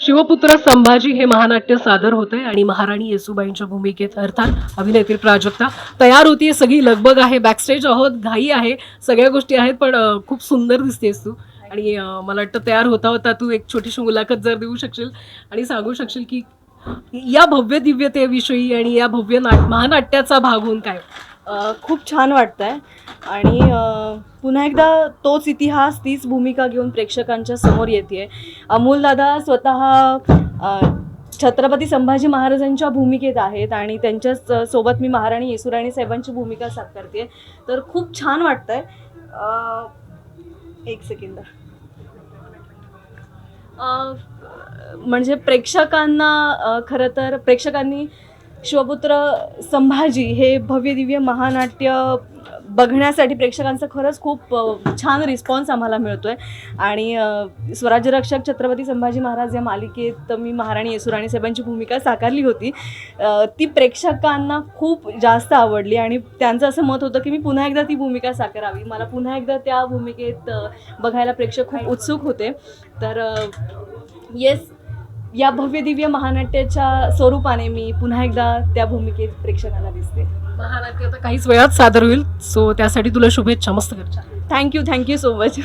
शिवपुत्र संभाजी हे महानाट्य सादर होत आहे आणि महाराणी येसुबाईंच्या भूमिकेत अर्थात अभिनेत्री प्राजक्ता तयार होतीये. सगळी लगबग आहे बॅकस्टेज आहोत घाई आहे सगळ्या गोष्टी आहेत पण खूप सुंदर दिसतेस तू. आणि मला वाटतं तयार होता होता तू एक छोटीशी मुलाखत जर देऊ शकशील आणि सांगू शकशील की या भव्य दिव्यतेविषयी आणि या भव्य नाट महानाट्याचा भाग होऊन काय? खूप छान वाटतंय. आणि पुन्हा एकदा तोच इतिहास तीच भूमिका घेऊन प्रेक्षकांच्या समोर येते अमोल दादा स्वतः छत्रपती संभाजी महाराजांच्या भूमिकेत आहेत आणि त्यांच्याच सोबत मी महाराणी येसुराणी साहेबांची भूमिका साकारते तर खूप छान वाटतंय. आहे एक सेकंद. म्हणजे प्रेक्षकांना खरं तर प्रेक्षकांनी शिवपुत्र संभाजी हे भव्य दिव्य महानाट्य बघण्यासाठी प्रेक्षकांचा खरंच खूप छान रिस्पॉन्स आम्हाला मिळतो आहे आणि स्वराज्यरक्षक छत्रपती संभाजी महाराज या मालिकेत मी महाराणी येसुराणी साहेबांची भूमिका साकारली होती. ती प्रेक्षकांना खूप जास्त आवडली आणि त्यांचं असं मत होतं की मी पुन्हा एकदा ती भूमिका साकारावी. मला पुन्हा एकदा त्या भूमिकेत बघायला प्रेक्षक खूप उत्सुक होते. तर येस या भव्य दिव्य महानाट्याच्या स्वरूपाने मी पुन्हा एकदा त्या भूमिकेत प्रेक्षकांना दिसते. महानाट्य आता काहीच वेळात सादर होईल सो त्यासाठी तुला शुभेच्छा मस्त कर थँक्यू थँक्यू सो मच